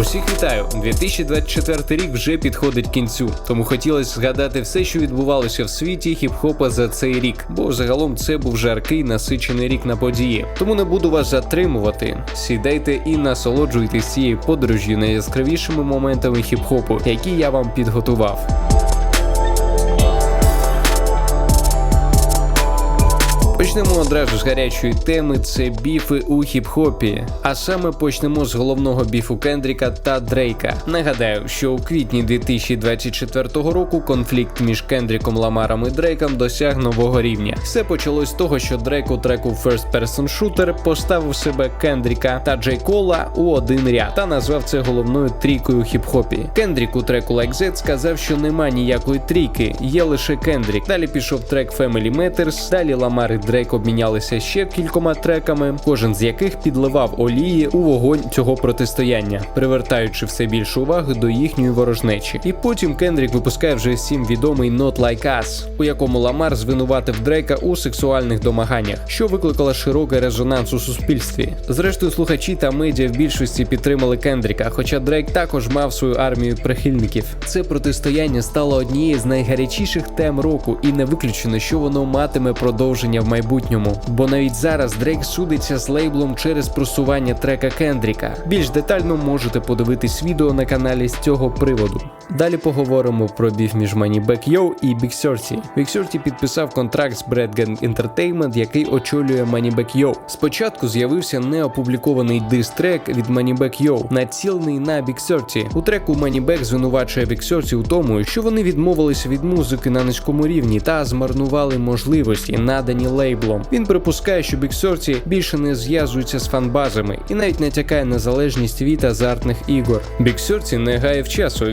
Усіх вітаю! 2024 рік вже підходить кінцю, тому хотілося згадати все, що відбувалося в світі хіп-хопа за цей рік, бо загалом це був жаркий насичений рік на події. Тому не буду вас затримувати. Сідайте і насолоджуйтесь цією подорожю найяскравішими моментами хіп-хопу, які я вам підготував. Почнемо одразу з гарячої теми. Це біфи у хіп-хопі. А саме почнемо з головного біфу Кендріка та Дрейка. Нагадаю, що у квітні 2024 року конфлікт між Кендріком Ламаром і Дрейком досяг нового рівня. Все почалось з того, що Дрейк у треку First Person Shooter поставив себе Кендріка та Джей Кола у один ряд та назвав це головною трійкою хіп-хопі. Кендрік у треку Like That сказав, що нема ніякої трійки, є лише Кендрік. Далі пішов трек Family Matters, далі Ламар і Дрейк обмінялися ще кількома треками, кожен з яких підливав олії у вогонь цього протистояння, привертаючи все більше уваги до їхньої ворожнечі. І потім Кендрік випускає вже всім відомий Not Like Us, у якому Ламар звинуватив Дрейка у сексуальних домаганнях, що викликало широкий резонанс у суспільстві. Зрештою, слухачі та медіа в більшості підтримали Кендріка, хоча Дрейк також мав свою армію прихильників. Це протистояння стало однією з найгарячіших тем року, і не виключено, що воно матиме продовження в майбутньому. Бо навіть зараз Дрейк судиться з лейблом через просування трека Кендріка. Більш детально можете подивитись відео на каналі з цього приводу. Далі поговоримо про біф між Moneybag Yo і Big 30. Big 30 підписав контракт з Brad Gang Entertainment, який очолює Moneybag Yo. Спочатку з'явився неопублікований дис-трек від Moneybag Yo, націлений на Big 30. У треку Moneybag звинувачує Big 30 у тому, що вони відмовилися від музики на низькому рівні та змарнували можливості, надані лейблом. Він припускає, що Big 30 більше не зв'язується з фанбазами і навіть натякає на залежність від азартних ігор. Big 30 не гає в часу,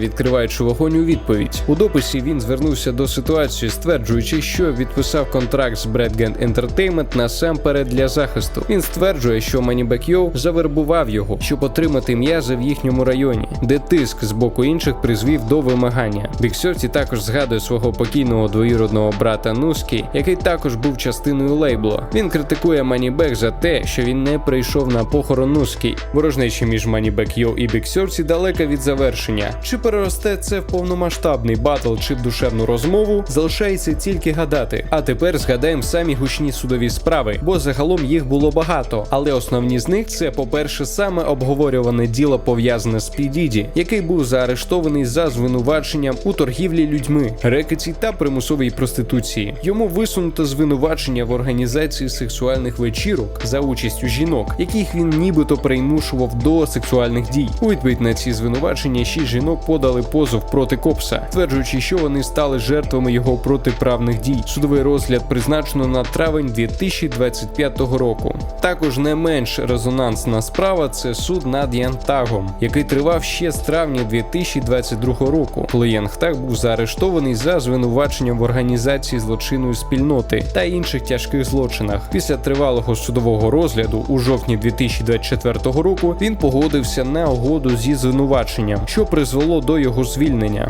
відкриваючи вогонь у відповідь. У дописі він звернувся до ситуації, стверджуючи, що відписав контракт з Bradgand Entertainment насамперед для захисту. Він стверджує, що Moneybag Yo завербував його, щоб отримати м'язи в їхньому районі, де тиск з боку інших призвів до вимагання. 30 також згадує свого покійного двоюродного брата Нускі, який також був частиною лейблу. Він критикує Moneybag за те, що він не прийшов на похорон Нускі. Ворожнечі між Moneybag Yo і 30 далека від завершення. Чи переросте це в повномасштабний батл чи душевну розмову, залишається тільки гадати. А тепер згадаємо самі гучні судові справи, бо загалом їх було багато. Але основні з них це, по-перше, саме обговорюване діло пов'язане з Підіді, який був заарештований за звинуваченням у торгівлі людьми, рекеті та примусовій проституції. Йому висунуто звинувачення в організації сексуальних вечірок за участю жінок, яких він нібито примушував до сексуальних дій. У відповідь на ці звинувачення шість жінок подали позов проти Копса, стверджуючи, що вони стали жертвами його протиправних дій. Судовий розгляд призначено на травень 2025 року. Також не менш резонансна справа це суд над Янтагом, який тривав ще з травня 2022 року, коли Янгтаг був заарештований за звинуваченням в організації злочинної спільноти та інших тяжких злочинах. Після тривалого судового розгляду у жовтні 2024 року він погодився на угоду зі звинуваченням, що призвело до його звільнення.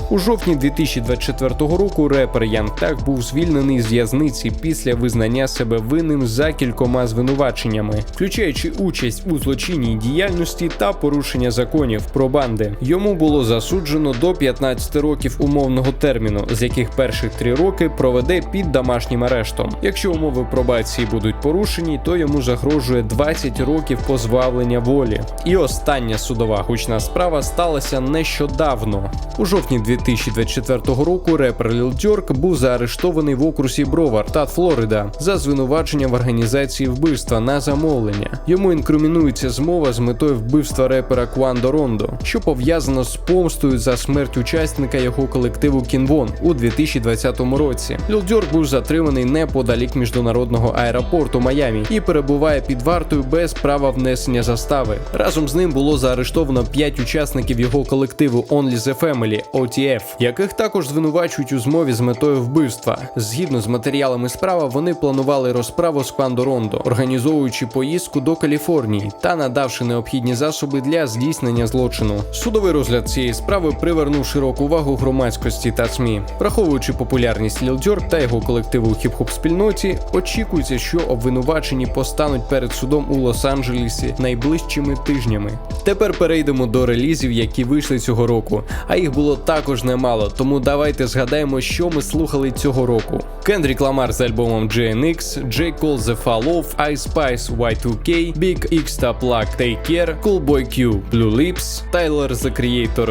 У жовтні 2024 року репер Янг Так був звільнений з в'язниці після визнання себе винним за кількома звинуваченнями, включаючи участь у злочинній діяльності та порушення законів про банди. Йому було засуджено до 15 років умовного терміну, з яких перших три роки проведе під домашнім арештом. Якщо умови пробації будуть порушені, то йому загрожує 20 років позбавлення волі. І остання судова гучна справа сталася нещодавно. У жовтні 2024 року репер Ліл Дьорк був заарештований в окрузі Бровар, штат Флорида, за звинуваченням в організації вбивства на замовлення. Йому інкримінується змова з метою вбивства репера Квандо Рондо, що пов'язано з помстою за смерть учасника його колективу Кінвон у 2020 році. Ліл Дьорк був затриманий неподалік міжнародного аеропорту Майамі і перебуває під вартою без права внесення застави. Разом з ним було заарештовано 5 учасників його колективу Only the Family, аномалі OTF, яких також звинувачують у змові з метою вбивства. Згідно з матеріалами справи, вони планували розправу з Квандо Рондо, організовуючи поїздку до Каліфорнії та надавши необхідні засоби для здійснення злочину. Судовий розгляд цієї справи привернув широку увагу громадськості та СМІ. Враховуючи популярність Ліл Дьорк та його колективу хіп-хоп спільноті, очікується, що обвинувачені постануть перед судом у Лос-Анджелесі найближчими тижнями. Тепер перейдемо до релізів, які вийшли цього року. А їх було також немало, тому давайте згадаємо, що ми слухали цього року. Кендрік Ламар з альбомом GNX, J. Cole The Fall Off, Ice Spice Y2K, Big X та Plug Take Care, Coolboy Q Blue Lips, Tyler The Creator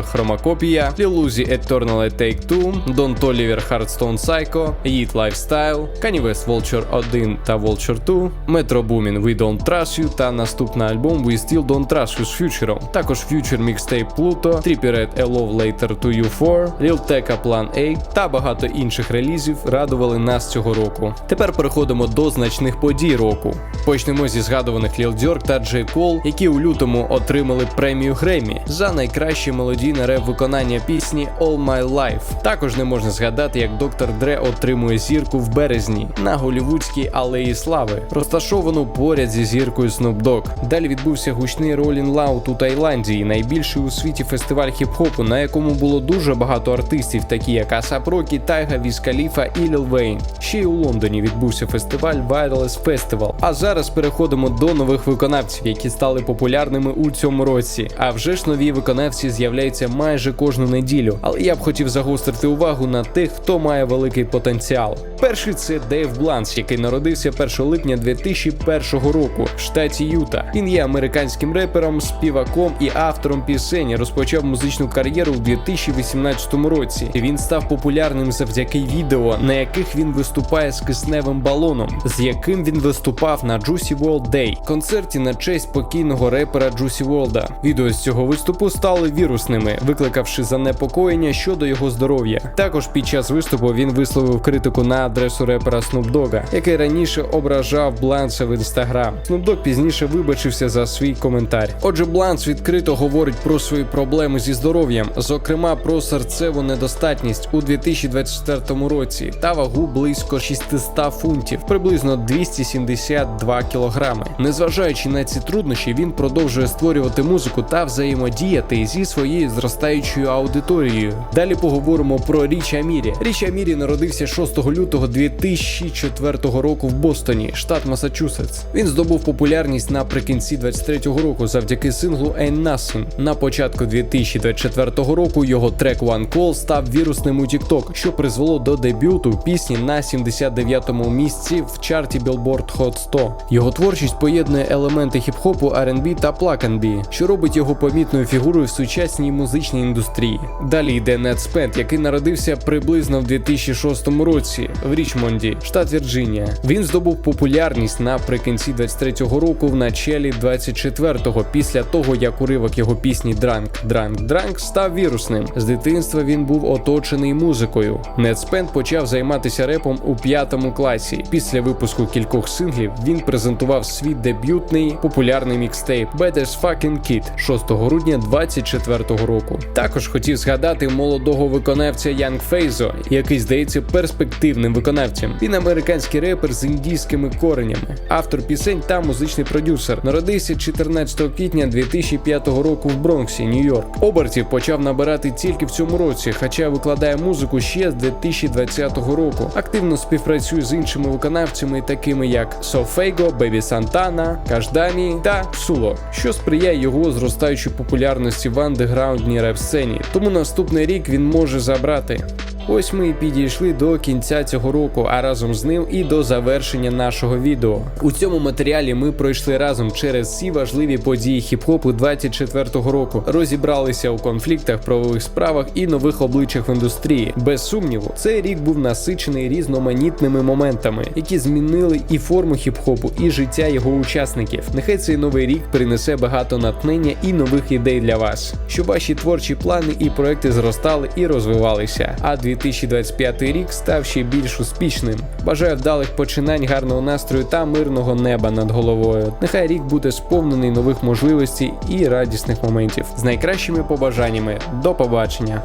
Lil Uzi Eternal Take 2, Don Toliver Hearthstone Psycho, Yeet Lifestyle, Kanye West Vulture 1 та Vulture 2, Metro Boomin We Don't Trust You та наступний альбом We Still Don't Trust You з Future. Також Future Mixtape Pluto, Trippie Red A Love Later to You 4, Real Tecca Plan A та багато інших релізів радували нас цього року. Тепер переходимо до значних подій року. Почнемо зі згадуваних Lil Durk та J. Cole, які у лютому отримали премію Гремі за найкраще мелодійне реп виконання пісні All My Life. Також не можна згадати, як доктор Дре отримує зірку в березні на голівудській алеї слави, розташовану поряд зі зіркою Snoop Dogg. Далі відбувся гучний Rolling Loud у Таїланді, найбільший у світі фестиваль хіп-хопу, на якому було дуже багато артистів, такі як Асап Рокі, Тайга, Віскаліфа і Ліл Вейн. Ще й у Лондоні відбувся фестиваль Wireless Festival. А зараз переходимо до нових виконавців, які стали популярними у цьому році. А вже ж нові виконавці з'являються майже кожну неділю. Але я б хотів загострити увагу на тих, хто має великий потенціал. Перший це Дейв Бланс, який народився 1 липня 2001 року в штаті Юта. Він є американським репером, співаком і автором пісень. Розпочав музичну кар'єру у 2018 році. Він став популярним завдяки відео, на яких він виступає з кисневим балоном, з яким він виступав на Juicy World Day, концерті на честь покійного репера Juicy World. Відео з цього виступу стали вірусними, викликавши занепокоєння щодо його здоров'я. Також під час виступу він висловив критику на адресу репера Snoop який раніше ображав Бланса в інстаграм. Snoop пізніше вибачився за свій коментар. Отже, Бланс відкрито говорить про свої проблеми зі здоров'ям, зокрема про серцеву недостатність у 2024 році та вагу близько 600 фунтів, приблизно 272 кілограми. Незважаючи на ці труднощі, він продовжує створювати музику та взаємодіяти зі своєю зростаючою аудиторією. Далі поговоримо про Річ Амірі. Річ Амірі народився 6 лютого 2004 року в Бостоні, штат Масачусетс. Він здобув популярність наприкінці 23-го року завдяки синглу Ain't Nothing. На початку 2024 року його трек One Call став вірусним у TikTok, що призвело до дебюту пісні на 79-му місці в чарті Billboard Hot 100. Його творчість поєднує елементи хіп-хопу, R&B та плак-N-B, що робить його помітною фігурою в сучасній музичній індустрії. Далі йде Нед Спент, який народився приблизно в 2006 році в Річмонді, штат Вірджинія. Він здобув популярність наприкінці 23-го року, в началі 24-го, після того як уривок його пісні Дранк Дранк Дранк став вірусним. З дитинства він був оточений музикою. Нед Спент почав займатися репом у п'ятому класі. Після випуску кількох синглів він презентував свій дебютний популярний мікстейп as Fucking Kid 6 грудня 24-го року. Також хотів згадати молодого виконавця Янг Фейзо, який здається перспективним виконавцем. Він американський репер з індійськими коренями, автор пісень та музичний продюсер. Народився 14 квітня 2005 року в Бронксі, Нью-Йорк. Обертів почав набирати тільки в цьому році, хоча викладає музику ще з 2020 року. Активно співпрацює з іншими виконавцями, такими як Софейго, Бебі Сантана, Каждані та Суло, що сприяє його зростаючій популярності в андеграундній реп-сцені. Тому наступний рік він може забрати. Ось ми і підійшли до кінця цього року, а разом з ним і до завершення нашого відео. У цьому матеріалі ми пройшли разом через всі важливі події хіп-хопу 24-го року, розібралися у конфліктах, правових справах і нових обличчях в індустрії. Без сумніву, цей рік був насичений різноманітними моментами, які змінили і форму хіп-хопу, і життя його учасників. Нехай цей новий рік принесе багато натхнення і нових ідей для вас, щоб ваші творчі плани і проекти зростали і розвивалися. А 2025 рік став ще більш успішним. Бажаю вдалих починань, гарного настрою та мирного неба над головою. Нехай рік буде сповнений нових можливостей і радісних моментів. З найкращими побажаннями. До побачення!